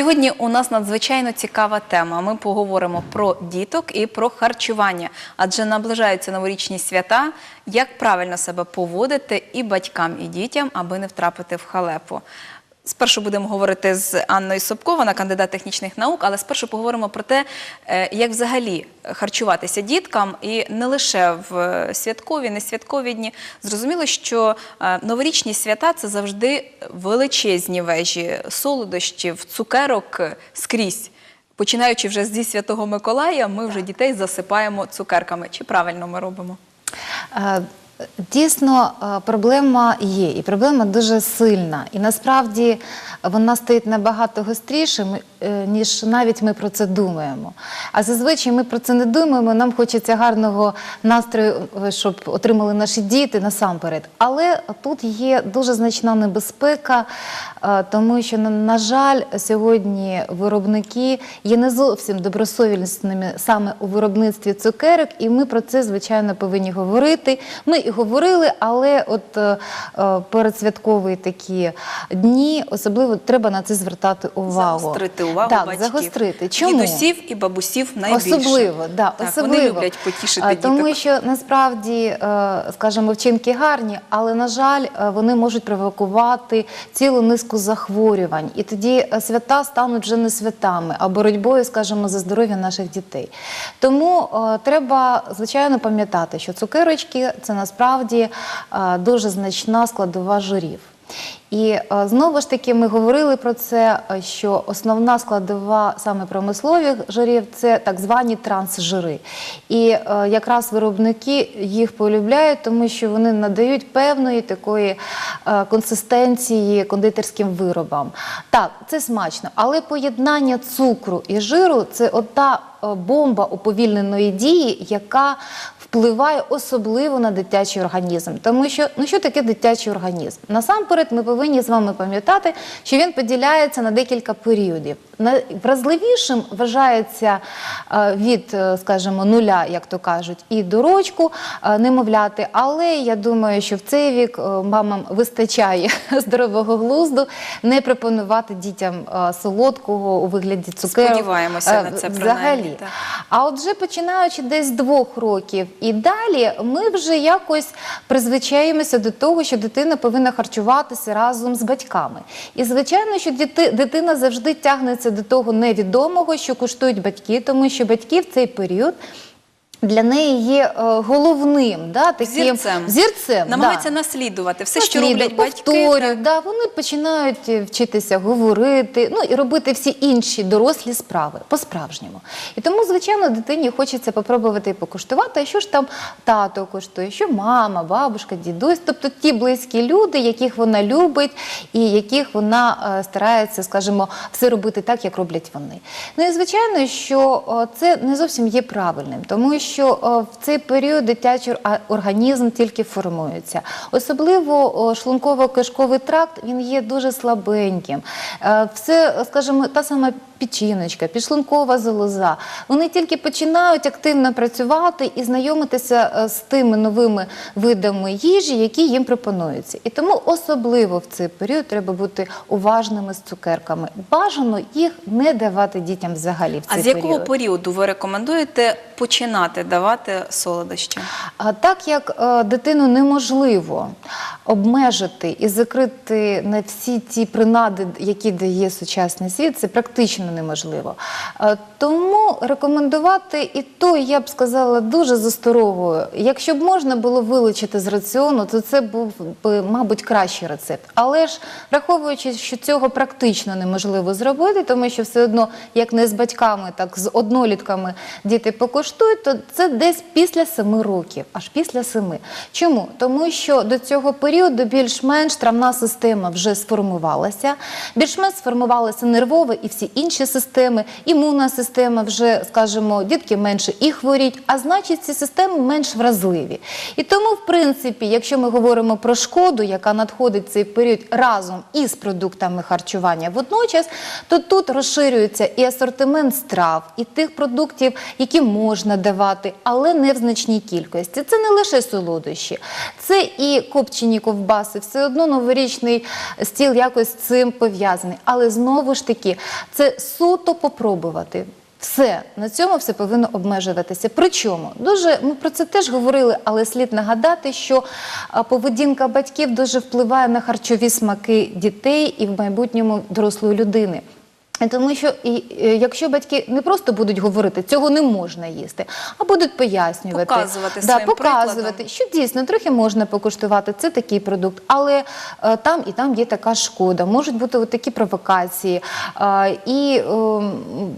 Сьогодні у нас надзвичайно цікава тема. Ми поговоримо про діток і про харчування, адже наближаються новорічні свята. Як правильно себе поводити і батькам, і дітям, аби не втрапити в халепу. Спершу будемо говорити з Анною Собко, вона кандидат технічних наук, але спершу поговоримо про те, е, як взагалі харчуватися діткам, і не лише в е, святкові, не святкові дні. Зрозуміло, що е, новорічні свята це завжди величезні вежі солодощів, цукерок е, скрізь. Починаючи вже зі Святого Миколая, ми вже дітей засипаємо цукерками. Чи правильно ми робимо? Е, Дійсно, е, проблема є, і проблема дуже сильна. І насправді вона стоїть набагато гостріше, е, ніж навіть ми про це думаємо. А зазвичай ми про це не думаємо. Нам хочеться гарного настрою, е, щоб отримали наші діти насамперед. Але тут є дуже значна небезпека, е, тому що, на жаль, сьогодні виробники є не зовсім добросовісними саме у виробництві цукерок, і ми про це звичайно повинні говорити. Ми і говорили, але от е, е, передсвяткові такі дні особливо треба на це звертати увагу. Загострити увагу так, батьків. загострити. Чому? Дідусів і бабусів найбільше. Особливо, да, Так, особливо. Вони люблять потішити діток. Тому що насправді, е, скажімо, вчинки гарні, але на жаль, вони можуть провокувати цілу низку захворювань. І тоді свята стануть вже не святами, а боротьбою, скажімо, за здоров'я наших дітей. Тому треба, звичайно, пам'ятати, що цукерочки це насправді е, дуже значна складова жирів. І е, знову ж таки ми говорили про це, е, що основна складова саме промислових жирів це так звані трансжири. І якраз виробники їх полюбляють, тому що вони надають певної такої консистенції кондитерським виробам. Так, це смачно, але поєднання цукру і жиру це ота бомба уповільненої дії, яка впливає особливо на дитячий організм. Тому що ну що таке дитячий організм? Насамперед, ми повинні з вами пам'ятати, що він поділяється на декілька періодів. Найвразливішим вважається е, від, е, скажімо, нуля, як то кажуть, і до рочку е, немовляти. Але я думаю, що в цей вік мамам вистачає здорового глузду не пропонувати дітям солодкого у вигляді цукерок. Сподіваємося на це, взагалі. так. А от вже починаючи десь з двох років і далі, ми вже якось призвичаємося до того, що дитина повинна харчуватися разом з батьками. І звичайно, що дитина завжди тягнеться до того невідомого, що куштують батьки, тому що батьки в цей період. Для неї є е, головним, да, таким Зірцем. зірцем Намагаються да. наслідувати все, що Наслідують, роблять батьки. да, вони починають е, вчитися говорити, ну і робити всі інші дорослі справи по-справжньому. І тому, звичайно, дитині хочеться попробувати і покуштувати, а що ж там тато коштує, що мама, бабушка, дідусь, тобто ті близькі люди, яких вона любить і яких вона е, старається, скажімо, все робити так, як роблять вони. Ну і звичайно, що це не зовсім є правильним, тому що е, в цей період дитячий організм тільки формується. Особливо шлунково-кишковий тракт він є дуже слабеньким. Е, Все, скажімо, та сама печіночка, підшлункова залоза. Вони тільки починають активно працювати і знайомитися е, з тими новими видами їжі, які їм пропонуються. І тому особливо в цей період треба бути уважними з цукерками. Бажано їх не давати дітям взагалі в А з якого період. періоду ви рекомендуєте починати давати солодощі? А так як е, дитину неможливо обмежити і закрити на всі ті принади, які дає сучасний світ, це практично неможливо. Е, тому рекомендувати і то, я б сказала, дуже з. Якщо б можна було вилучити з раціону, то це був би, мабуть, кращий рецепт. Але ж враховуючи, що цього практично неможливо зробити, тому що все одно, як не з батьками, так з однолітками діти покуштують, то це десь після семи років, аж після семи. Чому? Тому що до цього періоду більш-менш травна система вже сформувалася, більш-менш сформувалася нервова і всі інші інші системи, імунна система вже, скажімо, дітки менше і хворіють, а значить ці системи менш вразливі. І тому, в принципі, якщо ми говоримо про шкоду, яка надходить цей період разом із продуктами харчування водночас, то тут розширюється і асортимент страв, і тих продуктів, які можна давати, але не в значній кількості. Це не лише солодощі, це і копчені ковбаси. Все одно новорічний стіл якось з цим пов'язаний. Але знову ж таки, це суто попробувати. Все на цьому все повинно обмежуватися. Причому дуже ми про це теж говорили, але слід нагадати, що поведінка батьків дуже впливає на харчові смаки дітей і в майбутньому дорослої людини. Тому що і, е, якщо батьки не просто будуть говорити, цього не можна їсти, а будуть пояснювати, Показувати да, своїм показувати, прикладом. що дійсно трохи можна покуштувати, це такий продукт, але е, там і там є така шкода, можуть бути от такі провокації. Е, і, е,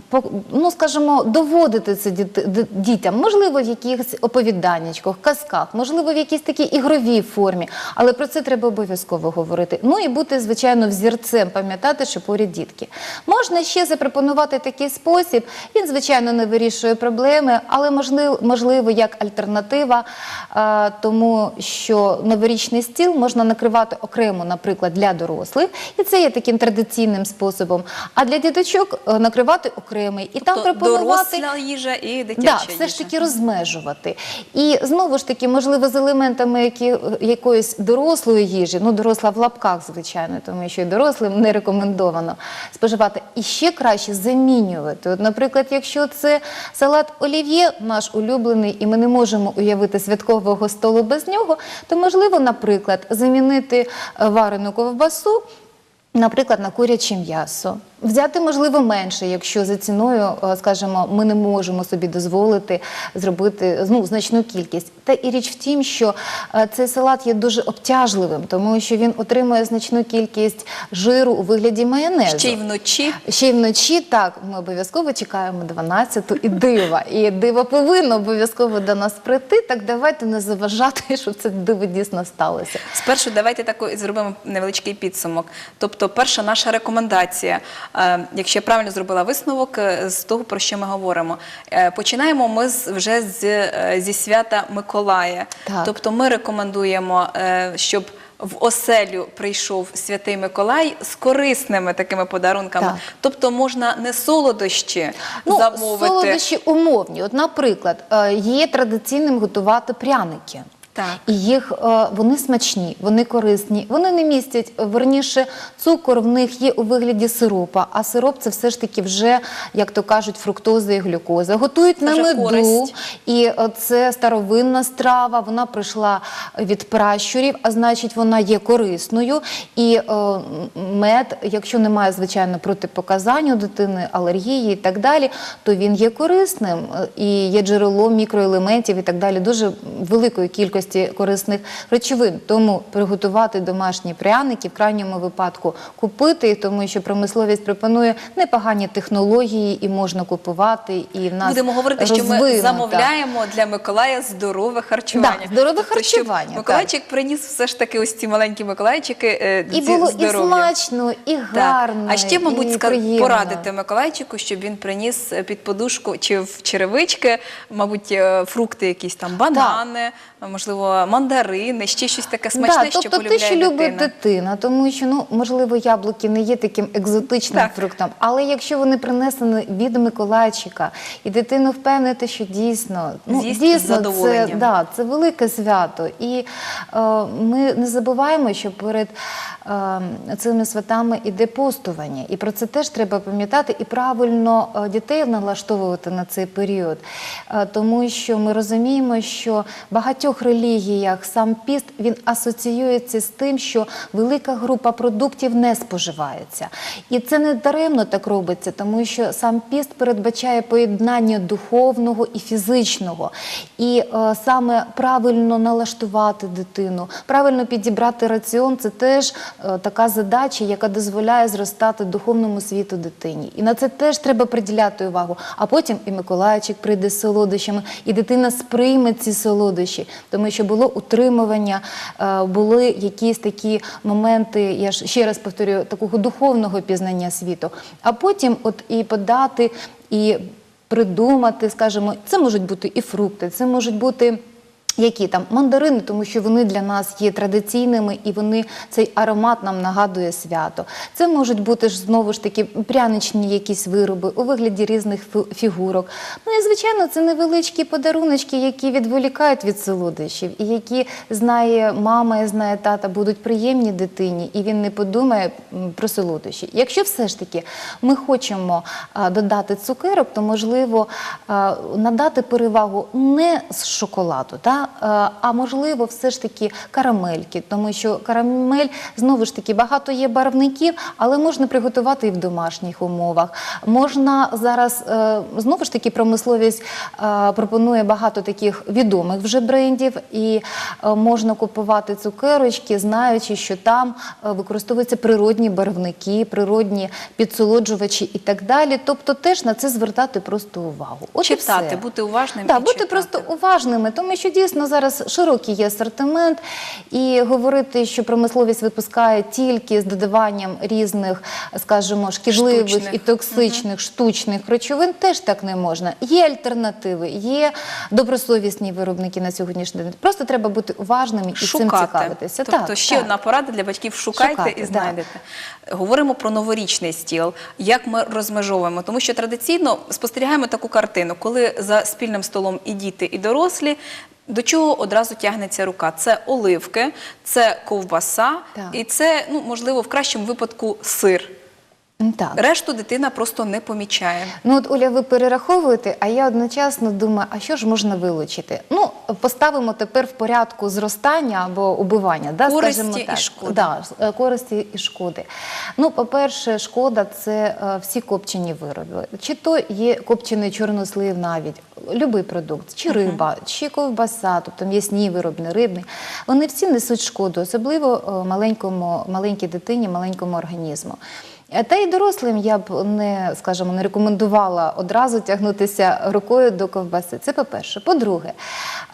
по- ну, скажімо, доводити це діти- д- дітям, можливо, в якихось оповіданнячках, казках, можливо, в якійсь такій ігровій формі, але про це треба обов'язково говорити. Ну і бути, звичайно, взірцем, пам'ятати, що поряд дітки. Можна ще запропонувати такий спосіб. Він, звичайно, не вирішує проблеми, але можливо, можливо як альтернатива, е, тому що новорічний стіл можна накривати окремо, наприклад, для дорослих, і це є таким традиційним способом. А для діточок е, накривати окремий і там Тобто пропонувати. доросла їжа і дитяча Да, їжа. все ж таки розмежувати. І знову ж таки, можливо, з елементами які, якоїсь дорослої їжі, ну доросла в лапках, звичайно, тому що і дорослим не рекомендовано споживати. І ще краще замінювати. От, наприклад, якщо це салат олів'є, наш улюблений, і ми не можемо уявити святкового столу без нього, то можливо, наприклад, замінити е, варену ковбасу. Наприклад, на куряче м'ясо. Взяти, можливо, менше, якщо за ціною, е, скажімо, ми не можемо собі дозволити зробити ну, значну кількість. Та і річ в тім, що е, цей салат є дуже обтяжливим, тому що він отримує значну кількість жиру у вигляді майонезу. Ще й вночі. Ще й вночі так, ми обов'язково чекаємо 12-ту і дива. І диво повинно обов'язково до нас прийти. Так давайте не заважати, щоб це диво дійсно сталося. Спершу давайте таку зробимо невеличкий підсумок. Тобто, перша наша рекомендація, якщо я правильно зробила висновок е, з того, про що ми говоримо. Е, Починаємо ми вже з, е, зі свята Миколая. Так. Тобто ми рекомендуємо, е, щоб в оселю прийшов святий Миколай з корисними такими подарунками. Так. Тобто можна не солодощі замовити. Ну, солодощі умовні. От, наприклад, е, є традиційним готувати пряники. Так. І їх е, вони смачні, вони корисні, вони не містять е, верніше цукор в них є у вигляді сиропа. А сироп це все ж таки вже, як то кажуть, фруктоза і глюкоза. Готують Це на меду, користь. і е, це старовинна страва. Вона прийшла від пращурів, а значить, вона є корисною. І е, мед, якщо немає звичайно протипоказань у дитини, алергії і так далі, то він є корисним і є джерелом мікроелементів і так далі, дуже великої кількості корисних речовин. Тому приготувати домашні пряники, в крайньому випадку купити, їх, тому що промисловість пропонує непогані технології і можна купувати. І в нас Будемо говорити, що ми замовляємо для Миколая здорове харчування. Да, здорове тобто, харчування, Миколайчик приніс все ж таки ось ці маленькі Миколайчики е, І було і смачно, і Так. гарно. А ще, мабуть, і порадити Миколайчику, щоб він приніс е, під подушку чи в черевички, мабуть, е, фрукти якісь там, банани, можливо, мандарини, ще щось таке смачне, да, що тобто полюбляє те, що любить дитина. дитина, тому що ну можливо яблуки не є таким екзотичним Так. фруктом, але якщо вони принесені від Миколайчика, і дитину впевнити, що дійсно ну З'їсть дійсно це, да, це велике свято, і е, ми не забуваємо, що перед е, цими святами іде постування, і про це теж треба пам'ятати і правильно е, дітей налаштовувати на цей період, Е, тому що ми розуміємо, що в багатьох релігіях сам піст він асоціюється з тим, що велика група продуктів не споживається. І це не даремно так робиться, тому що сам піст передбачає поєднання духовного і фізичного. І е, саме правильно налаштувати дитину, правильно підібрати раціон це теж е, така задача, яка дозволяє зростати духовному світу дитині. І на це теж треба приділяти увагу. А потім і Миколайчик прийде з солодощами, і дитина сприйме ці солодощі, тому що було утримування, е, були якісь такі моменти, я ж ще раз повторюю, такого духовного пізнання світу. А потім от і подати, і придумати, скажімо, це можуть бути і фрукти, це можуть бути. Які там мандарини, тому що вони для нас є традиційними і вони цей аромат нам нагадує свято. Це можуть бути ж знову ж таки пряничні якісь вироби у вигляді різних фі- фігурок. Ну і звичайно, це невеличкі подаруночки, які відволікають від солодощів, і які знає мама і знає тата, будуть приємні дитині, і він не подумає про солодощі. Якщо все ж таки ми хочемо додати цукерок, то можливо надати перевагу не з шоколаду, та, а, а можливо, все ж таки карамельки, тому що карамель знову ж таки багато є барвників, але можна приготувати і в домашніх умовах. Можна зараз е, знову ж таки промисловість е, пропонує багато таких відомих вже брендів, і е, можна купувати цукерочки, знаючи, що там е, використовуються природні барвники, природні підсолоджувачі і так далі. Тобто теж на це звертати просто увагу. От і Читати, все. бути уважним Так, і бути читати. просто уважними, тому що дійсно зараз широкий є асортимент, і говорити, що промисловість випускає тільки з додаванням різних, скажімо, шкідливих Штучних. і токсичних штучних речовин, теж так не можна. Є альтернативи, є добросовісні виробники на сьогоднішній день. Просто треба бути уважними і цим цікавитися. Тобто так, ще так. одна порада для батьків: шукайте Шукати, і знайдете. Говоримо про новорічний стіл. Як ми розмежовуємо? Тому що традиційно спостерігаємо таку картину, коли за спільним столом і діти, і дорослі. До чого одразу тягнеться рука? Це оливки, це ковбаса, Так. і це, ну можливо, в кращому випадку сир. Так. Решту дитина просто не помічає. Ну от Оля, ви перераховуєте, а я одночасно думаю, а що ж можна вилучити? Ну, поставимо тепер в порядку зростання або убивання, да, Користі скажімо і шкоди. Да, е, користі і шкоди. Ну, по-перше, шкода це е, всі копчені вироби. Чи то є копчений чорнослив навіть, будь-який продукт, чи риба, чи ковбаса, тобто м'ясні вироби, не рибні. Вони всі несуть шкоду, особливо е, маленькому, маленькій дитині, маленькому організму. Та й дорослим я б не, скажімо, не рекомендувала одразу тягнутися рукою до ковбаси. Це по-перше. По-друге,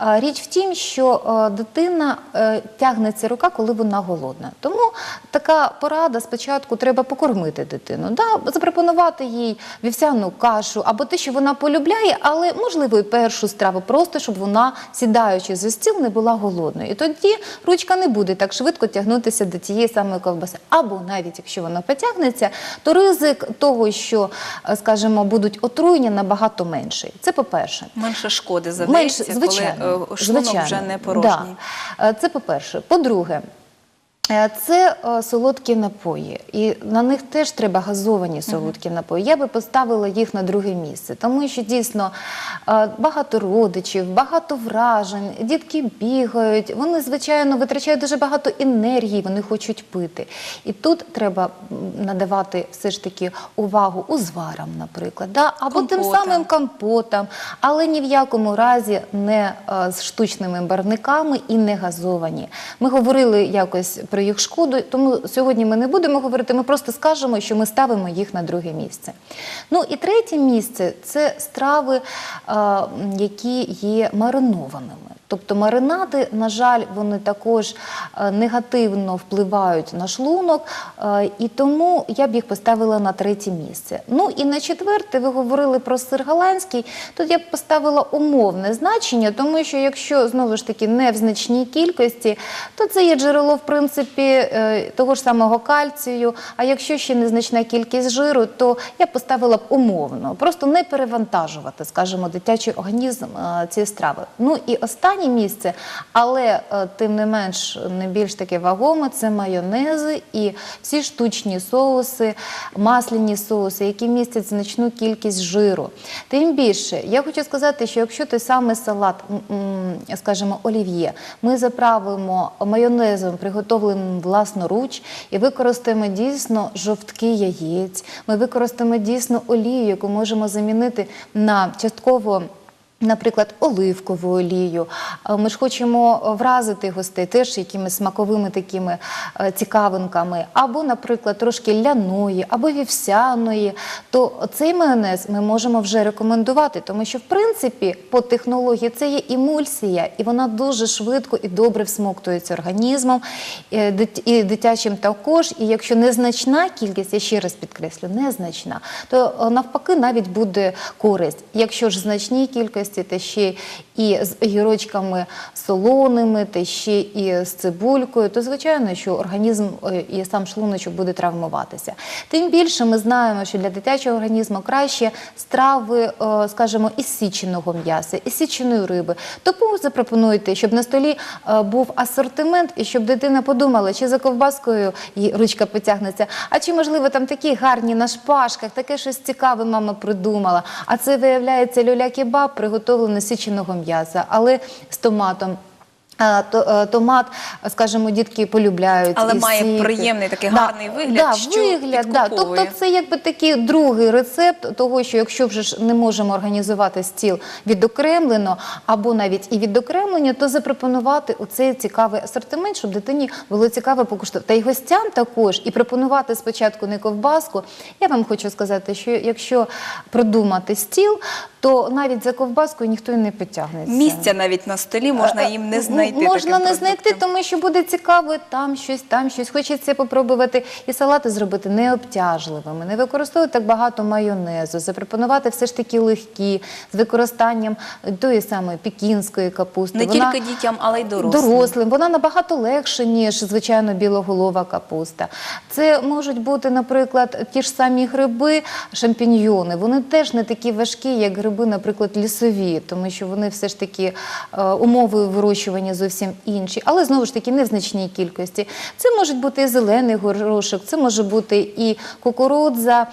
е, річ в тім, що е, дитина е, тягнеться рука, коли вона голодна. Тому така порада спочатку треба покормити дитину, да? запропонувати їй вівсяну кашу або те, що вона полюбляє, але можливо і першу страву, просто щоб вона, сідаючи за стіл, не була голодною. І тоді ручка не буде так швидко тягнутися до тієї самої ковбаси. Або навіть якщо вона потягнеться, то ризик того, що, е, скажімо, будуть отруєння, набагато менший. Це по-перше. Менше шкоди Менше, завдається, звичайно, коли е, шлунок звичайно. вже не порожній. Да. Е, Це по-перше. По-друге, це е, солодкі напої, і на них теж треба газовані солодкі напої. Я би поставила їх на друге місце, тому що дійсно е, багато родичів, багато вражень, дітки бігають, вони, звичайно, витрачають дуже багато енергії, вони хочуть пити. І тут треба надавати все ж таки увагу узварам, наприклад, да? або тим самим компотам, але ні в якому разі не е, з штучними барвниками і не газовані. Ми говорили якось про їх шкоду, тому сьогодні ми не будемо говорити, ми просто скажемо, що ми ставимо їх на друге місце. Ну і третє місце це страви, які є маринованими. Тобто маринади, на жаль, вони також е, негативно впливають на шлунок, е, і тому я б їх поставила на третє місце. Ну і на четверте, ви говорили про сир голландський, тут я б поставила умовне значення, тому що якщо знову ж таки не в значній кількості, то це є джерело, в принципі, е, того ж самого кальцію. А якщо ще незначна кількість жиру, то я б поставила б умовно, просто не перевантажувати, скажімо, дитячий організм цієї страви. Ну і останнє місце, але е, тим не менш не більш таке вагоме, це майонези і всі штучні соуси, масляні соуси, які містять значну кількість жиру. Тим більше, я хочу сказати, що якщо той самий салат, скажімо, олів'є, ми заправимо майонезом, приготовленим власноруч, і використаємо дійсно жовтки яєць, ми використаємо дійсно олію, яку можемо замінити на частково Наприклад, оливкову олію. Е, Ми ж хочемо вразити гостей теж якимись смаковими такими е, цікавинками, або, наприклад, трошки ляної, або вівсяної. То цей майонез ми можемо вже рекомендувати, тому що в принципі по технології це є емульсія, і вона дуже швидко і добре всмоктується організмом, е, і дитячим також. І якщо незначна кількість, я ще раз підкреслю, незначна, то навпаки навіть буде користь. Якщо ж значні кількості, та ще і з огірочками солоними, та ще і з цибулькою, то звичайно, що організм е, і сам шлуночок буде травмуватися. Тим більше ми знаємо, що для дитячого організму краще страви, е, скажімо, із січеного м'яса, із січеної риби. Тому запропонуйте, щоб на столі е, був асортимент, і щоб дитина подумала, чи за ковбаскою ручка потягнеться, а чи можливо там такі гарні на шпажках, таке щось цікаве мама придумала. А це виявляється люля-кебаб, приготовлений з січеного м'яса, але з томатом. То, е, томат, скажімо, дітки полюбляють. Але і має сік. приємний такий гарний вигляд, Да, що вигляд, да. Тобто це якби такий другий рецепт того, що якщо вже ж не можемо організувати стіл відокремлено або навіть і відокремлення, то запропонувати оцей цікавий асортимент, щоб дитині було цікаво покуштувати. Та й гостям також і пропонувати спочатку не ковбаску. Я вам хочу сказати, що якщо продумати стіл, то навіть за ковбаскою ніхто і не потягнеться. Місця навіть на столі можна їм не М- знайти. Можна не знайти, тому що буде цікаво там щось, там щось. Хочеться попробувати і салати зробити необтяжливими, не використовувати так багато майонезу, запропонувати все ж таки легкі з використанням тої самої пекінської капусти. Не Вона- тільки дітям, але й дорослим. Дорослим. Вона набагато легше, ніж звичайно білоголова капуста. Це можуть бути, наприклад, ті ж самі гриби, шампіньйони. Вони теж не такі важкі, як гриби, наприклад, лісові, тому що вони все ж таки е, умови вирощування зовсім інші, але знову ж таки не в значній кількості. Це можуть бути і зелений горошок, це може бути і кукурудза.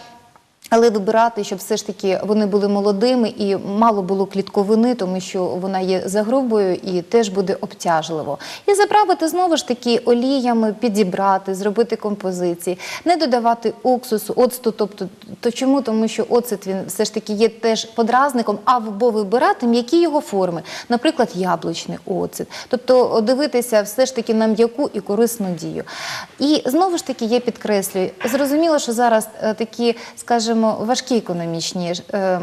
Але вибирати, щоб все ж таки вони були молодими і мало було клітковини, тому що вона є загрубою і теж буде обтяжливо. І заправити знову ж таки оліями, підібрати, зробити композиції, не додавати уксусу, оцту. Тобто, то чому? Тому що оцет він все ж таки є теж подразником, або вибирати м'які його форми, наприклад, яблучний оцет. Тобто дивитися все ж таки на м'яку і корисну дію. І знову ж таки, я підкреслюю, зрозуміло, що зараз е, такі, скажімо, важкі економічні е,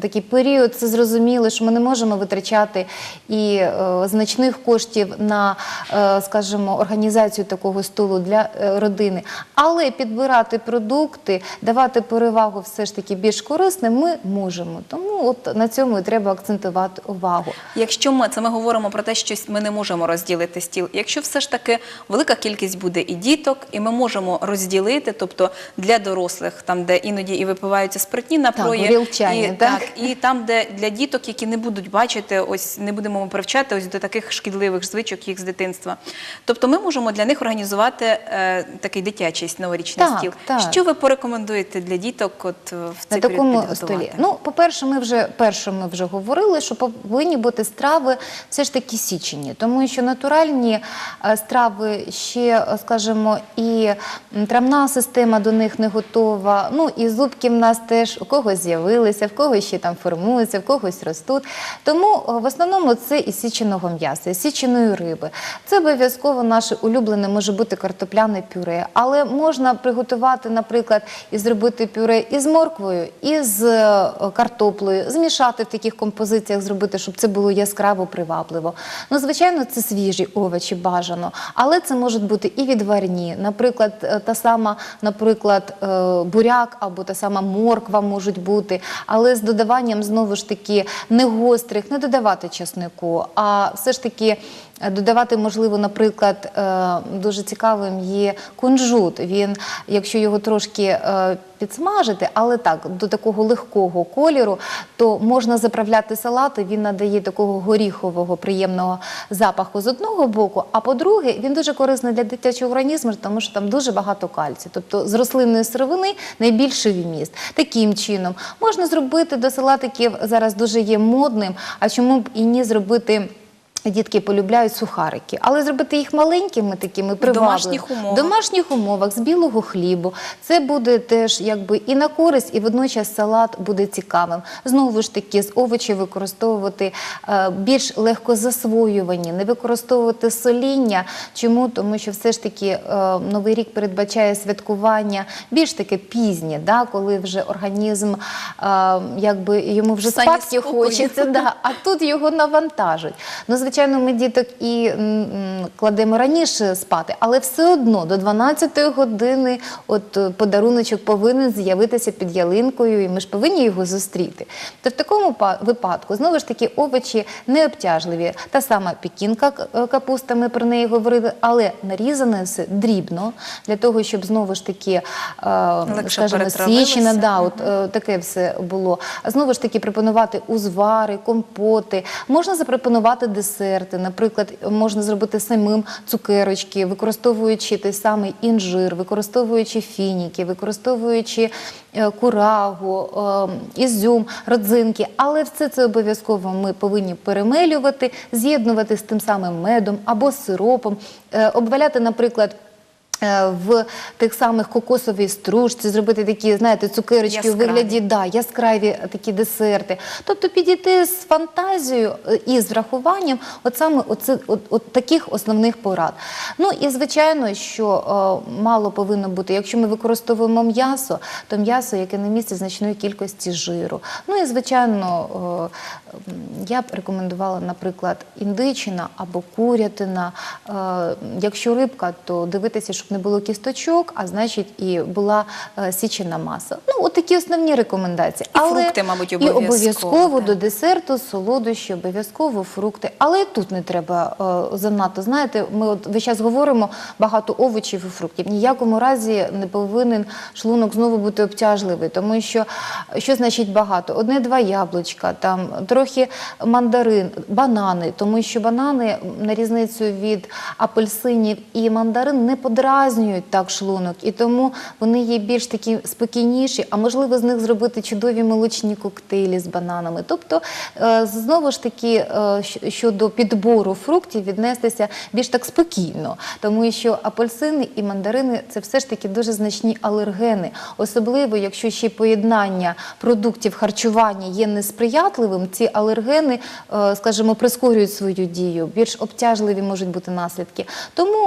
такий період. Це зрозуміло, що ми не можемо витрачати і е, значних коштів на, е, скажімо, організацію такого столу для е, родини, але підбирати продукти, давати перевагу все ж таки більш корисним, ми можемо. Тому от на цьому і треба акцентувати увагу. Якщо ми це ми говоримо про те, що ми не можемо розділити стіл. Якщо все ж таки велика кількість буде і діток, і ми можемо розділити, тобто для дорослих, там де іноді і випиваються спиртні напої, горілчані, і, так? і там, де для діток, які не будуть бачити, ось не будемо ми привчати ось до таких шкідливих звичок їх з дитинства. Тобто, ми можемо для них організувати е, такий дитячий новорічний Так, стіл. так. Що ви порекомендуєте для діток, от в на цей період такому столі. Ну, по-перше, ми вже перше ми вже говорили, що повинні бути страви все ж таки січені, тому що натуральні е, страви ще, е, скажімо, і травна система до них не готова. Ну і зубки в нас теж у когось з'явилися, в когось ще там формуються, в когось ростуть. Тому в основному це із січеного м'яса, із січеної риби. Це обов'язково наше улюблене може бути картопляне пюре, але можна приготувати, наприклад, і зробити пюре із морквою, і з е, картоплею, змішати в таких композиціях, зробити, щоб це було яскраво привабливо. Ну, звичайно, це свіжі овочі бажано, але це можуть бути і відварні, наприклад, е, та сама, наприклад, е, буряк або та сама морква можуть бути, але з додаванням знову ж таки не гострих, не додавати чеснику, а все ж таки. Е, Додавати можливо, наприклад, е, дуже цікавим є кунжут. Він, якщо його трошки е, підсмажити, але так до такого легкого кольору, то можна заправляти салати. Він надає такого горіхового приємного запаху з одного боку. А по-друге, він дуже корисний для дитячого організму, тому що там дуже багато кальцію. Тобто з рослинної сировини найбільший вміст. Таким чином можна зробити до салатиків зараз дуже є модним. А чому б і ні зробити? Дітки полюбляють сухарики, але зробити їх маленькими, такими привабливими. домашніх умовах. В домашніх умовах з білого хлібу. Це буде теж якби і на користь, і водночас салат буде цікавим. Знову ж таки, з овочів використовувати е, більш легко засвоювані, не використовувати соління. Чому? Тому що все ж таки е, новий рік передбачає святкування більш таке пізнє, да, коли вже організм е, якби йому вже В спадки хочеться. Да, а тут його навантажують. Ну, звичайно, ми діток і кладемо раніше спати, але все одно до 12-ї години от е, подаруночок повинен з'явитися під ялинкою, і ми ж повинні його зустріти. То в такому випадку знову ж таки овочі необтяжливі. Та сама пікінка е, капуста, ми про неї говорили, але нарізане все дрібно для того, щоб знову ж таки, е, скажімо, січена, да, от таке все було. Знову ж таки пропонувати узвари, компоти. Можна запропонувати десерти. Наприклад, можна зробити самим цукерочки, використовуючи той самий інжир, використовуючи фініки, використовуючи е, курагу, е, ізюм, родзинки. Але все це обов'язково ми повинні перемелювати, з'єднувати з тим самим медом або сиропом, е, обваляти, наприклад. Е, В тих самих кокосовій стружці зробити такі, знаєте, цукерочки у вигляді да, яскраві такі десерти. Тобто підійти з фантазією е, і з врахуванням от саме оце, от, от таких основних порад. Ну і звичайно, що е, мало повинно бути, якщо ми використовуємо м'ясо, то м'ясо, яке не містить значної кількості жиру. Ну і звичайно, е, м, я б рекомендувала, наприклад, індичина або курятина. Е, якщо рибка, то дивитися, щоб не було кісточок, а значить і була е, січена маса. Ну, от такі основні рекомендації. І фрукти, мабуть, і обов'язково, обов'язково так. до десерту, солодощі, обов'язково фрукти. Але і тут не треба е, занадто. Знаєте, ми от весь час говоримо багато овочів і фруктів. Ні в якому разі не повинен шлунок знову бути обтяжливий, тому що що значить багато? Одне-два яблучка, там трохи мандарин, банани, тому що банани на різницю від апельсинів і мандарин не подразнюють так шлунок, і тому вони є більш такі спокійніші, а можливо з них зробити чудові молочні коктейлі з бананами. Тобто, е, знову ж таки, е, щодо підбору фруктів віднестися більш так спокійно, тому що апельсини і мандарини це все ж таки дуже значні алергени, особливо якщо ще поєднання продуктів харчування є несприятливим, ці алергени, е, скажімо, прискорюють свою дію, більш обтяжливі можуть бути наслідки. Тому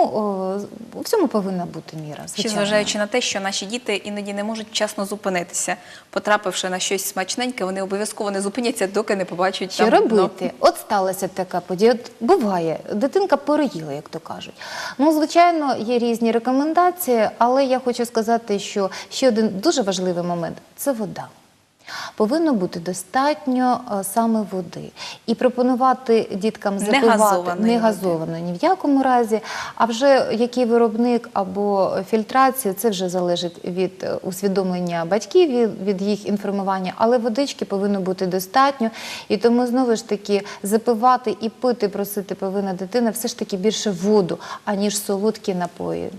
у всьому повинна бути міра. Ще зважаючи на те, що наші діти іноді не можуть вчасно зупинитися, потрапивши на щось смачненьке, вони обов'язково не зупиняться, доки не побачать Що там робити? От сталася така подія. От буває, дитинка переїла, як то кажуть. Ну, звичайно, є різні рекомендації, але я хочу сказати, що ще один дуже важливий момент це вода. Повинно бути достатньо е, саме води. І пропонувати діткам запивати не води. газованої ні в якому разі. А вже який виробник або фільтрація, це вже залежить від е, усвідомлення батьків, від, від їх інформування, але водички повинно бути достатньо. І тому знову ж таки запивати і пити, просити повинна дитина все ж таки більше воду, аніж солодкі напої.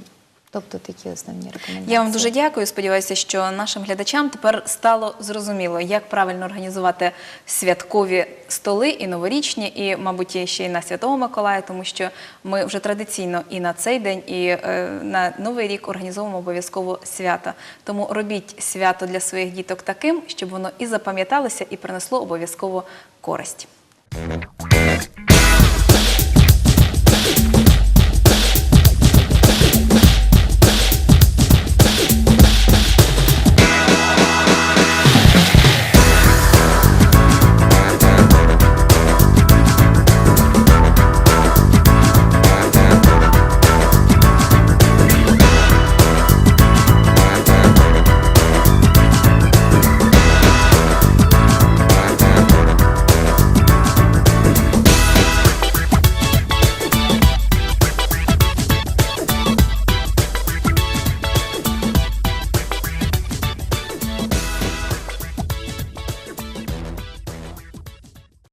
Тобто такі основні рекомендації. Я вам дуже дякую. Сподіваюся, що нашим глядачам тепер стало зрозуміло, як правильно організувати святкові столи і новорічні, і, мабуть, ще й на Святого Миколая, тому що ми вже традиційно і на цей день, і е, на Новий рік організовуємо обов'язково свята. Тому робіть свято для своїх діток таким, щоб воно і запам'яталося, і принесло обов'язково користь.